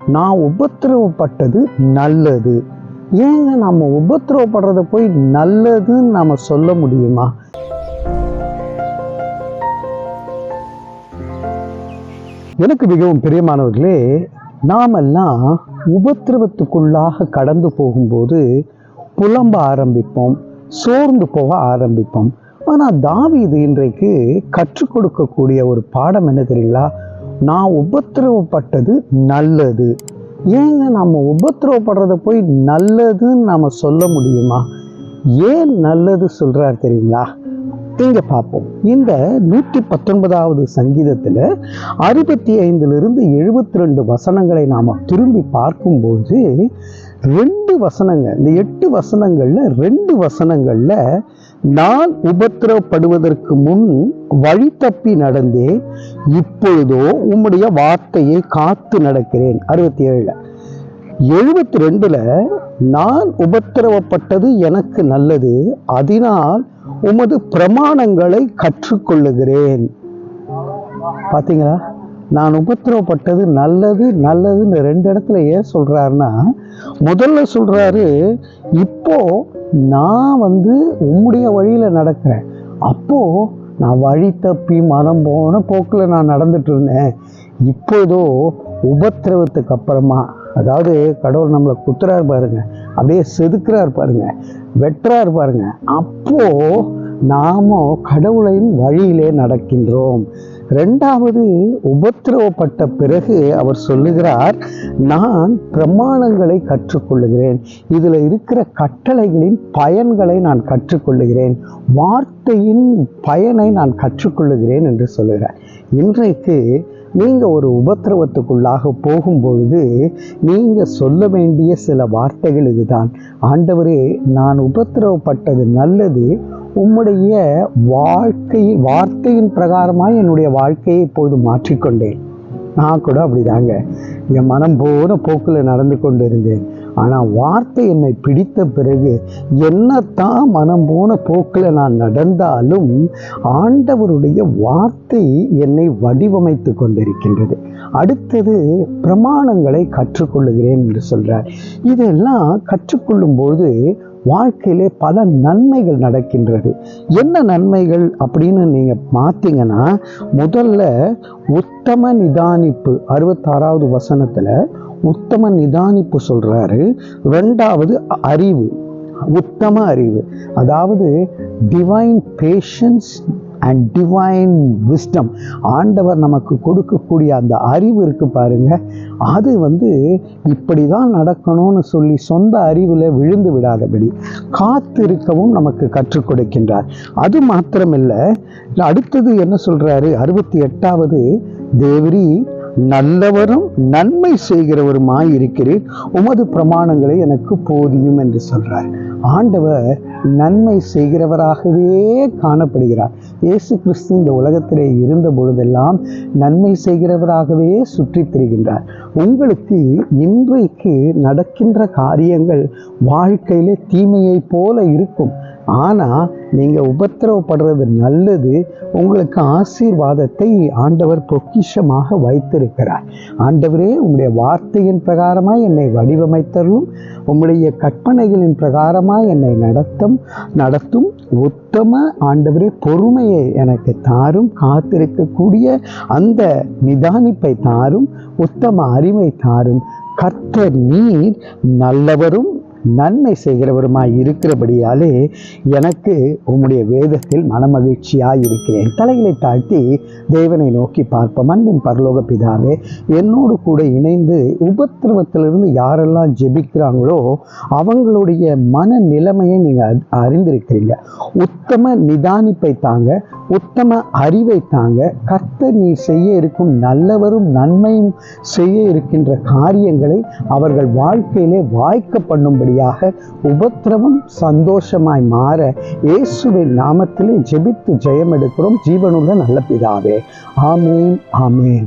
நான் உபத்திரவப்பட்டது நல்லது. ஏங்க நம்ம உபத்திரவப்படுறத போய் நல்லதுன்னு நாம சொல்ல முடியுமா? எனக்கு மிகவும் பிரியமானவர்களே நாமெல்லாம் உபத்திரவத்துக்குள்ளாக கடந்து போகும்போது புலம்ப ஆரம்பிப்போம் சோர்ந்து போக ஆரம்பிப்போம். ஆனால் இது இன்றைக்கு கற்றுக் கொடுக்கக்கூடிய ஒரு பாடம் என்ன தெரியுங்களா? நான் உபத்திரவப்பட்டது நல்லது. ஏங்க நம்ம உபத்திரவப்படுறத போய் நல்லதுன்னு நம்ம சொல்ல முடியுமா? ஏன் நல்லது சொல்கிறார் தெரியுங்களா? இங்கே பார்ப்போம். இந்த நூற்றி பத்தொன்பதாவது சங்கீதத்தில் அறுபத்தி ஐந்திலிருந்து எழுபத்தி ரெண்டு வசனங்களை நாம் திரும்பி பார்க்கும்போது ரெண்டு வசனங்கள் இந்த எட்டு வசனங்களில் ரெண்டு வசனங்களில் நான் உபத்திரவப்படுவதற்கு முன் வழி தப்பி நடந்தேன் இப்பொழுதோ உம்முடைய வார்த்தையை காத்து நடக்கிறேன். அறுபத்தி ஏழுல எழுபத்தி ரெண்டுல நான் உபத்திரவப்பட்டது எனக்கு நல்லது அதனால் உமது பிரமாணங்களை கற்றுக்கொள்ளுகிறேன். பாத்தீங்களா? நான் உபத்திரவப்பட்டது நல்லது நல்லதுன்னு ரெண்டு இடத்துல ஏன் சொல்றாருன்னா முதல்ல சொல்றாரு இப்போ நான் வந்து உம்முடைய வழியில நடக்கிறேன். அப்போ நான் வழி தப்பி மனம் போன போக்கில் நான் நடந்துட்டு இருந்தேன். இப்போதோ உபத்திரவத்துக்கு அப்புறமா அதாவது கடவுள் நம்மளை குத்துறாரு பாருங்க. அப்படியே செதுக்குறார் பாருங்க. வெட்டுறாரு பாருங்க. அப்போ நாம கடவுளின் வழியிலே நடக்கின்றோம். ரெண்டாவது உபத்திரவப்பட்ட பிறகு அவர் சொல்லுகிறார் நான் பிரமாணங்களை கற்றுக்கொள்ளுகிறேன். இதில் இருக்கிற கட்டளைகளின் பயன்களை நான் கற்றுக்கொள்ளுகிறேன். வார்த்தையின் பயனை நான் கற்றுக்கொள்ளுகிறேன் என்று சொல்லுகிறார். இன்றைக்கு நீங்கள் ஒரு உபத்திரவத்துக்குள்ளாக போகும்பொழுது நீங்கள் சொல்ல வேண்டிய சில வார்த்தைகள் இதுதான். ஆண்டவரே நான் உபத்திரவப்பட்டது நல்லது உம்முடைய வாழ்க்கை வார்த்தையின் பிரகாரமாக என்னுடைய வாழ்க்கையை இப்போது மாற்றிக்கொண்டேன். நான் கூட அப்படிதாங்க. என் மனம் போன போக்கில் நடந்து கொண்டு இருந்தேன் ஆனால் வார்த்தை என்னை பிடித்த பிறகு என்னத்தான் மனம் போன போக்கில் நான் நடந்தாலும் ஆண்டவருடைய வார்த்தை என்னை வடிவமைத்து கொண்டிருக்கின்றது. அடுத்தது பிரமாணங்களை கற்றுக்கொள்ளுகிறேன் என்று சொல்றார். இதெல்லாம் கற்றுக்கொள்ளும்போது வாழ்க்கையிலே பல நன்மைகள் நடக்கின்றது. என்ன நன்மைகள் அப்படின்னு நீங்கள் பார்த்தீங்கன்னா முதல்ல உத்தம நிதானிப்பு அறுபத்தாறாவது வசனத்தில் உத்தம நிதானிப்பு சொல்கிறாரு ரெண்டாவது அறிவு உத்தம அறிவு. அதாவது divine patience and divine wisdom ஆண்டவர் நமக்கு கொடுக்கக்கூடிய அந்த அறிவு இருக்கு பாருங்க. அது வந்து இப்படி தான் நடக்கணும்னு சொல்லி சொந்த அறிவில் விழுந்து விடாதபடி காத்திருக்கவும் நமக்கு கற்றுக் கொடுக்கின்றார். அது மாத்திரமில்லை அடுத்தது என்ன சொல்றாரு? அறுபத்தி எட்டாவது தேவரி நல்லவரும் நன்மை செய்கிறவருமாய் இருக்கிறேன் உமது பிரமாணங்களை எனக்கு போதியும் என்று சொல்றார். ஆண்டவர் நன்மை செய்கிறவராகவே காணப்படுகிறார். இயேசு கிறிஸ்து இந்த உலகத்திலே இருந்த பொழுதெல்லாம் நன்மை செய்கிறவராகவே சுற்றித் திரிகின்றார். உங்களுக்கு இன்றைக்கு நடக்கின்ற காரியங்கள் வாழ்க்கையிலே தீமையைப் போல இருக்கும். ஆனால் நீங்கள் உபத்திரவப்படுறது நல்லது. உங்களுக்கு ஆசீர்வாதத்தை ஆண்டவர் பொக்கிஷமாக வைத்திருக்கிறார். ஆண்டவரே உங்களுடைய வார்த்தையின் பிரகாரமாக என்னை வடிவமைத்தரும் உங்களுடைய கற்பனைகளின் பிரகாரமாக என்னை நடத்தும் நடத்தும் உத்தம ஆண்டவரே பொறுமையை எனக்கு தாரும். காத்திருக்கக்கூடிய அந்த நிதானிப்பை தாரும் உத்தம அறிவை தாரும். கர்த்தர் நீர் நல்லவரும் நன்மை செய்கிறவருமாய் இருக்கிறபடியாலே எனக்கு உம்முடைய வேதத்தில் மனமகிழ்ச்சியாக இருக்கிறேன் தலைகளை தாழ்த்தி தேவனை நோக்கி பார்ப்போம். அன்பின் பரலோக பிதாவே என்னோடு கூட இணைந்து உபத்திரவத்திலிருந்து யாரெல்லாம் ஜெபிக்கிறாங்களோ அவங்களுடைய மன நிலைமையை நீங்கள் அறிந்திருக்கிறீங்க. உத்தம நிதானிப்பை தாங்க உத்தம அறிவை தாங்க கர்த்தர் நீ செய்ய இருக்கும் நல்லவரும் நன்மையும் செய்ய இருக்கின்ற காரியங்களை அவர்கள் வாழ்க்கையிலே வாய்க்க பண்ணும்படி வழியாக உபத்திரவம் சந்தோஷமாய் மாற இயேசுவின் நாமத்திலே ஜெபித்து ஜெயம் எடுக்கிறோம் ஜீவனுள்ள நல்ல பிதாவே. ஆமேன் ஆமேன்.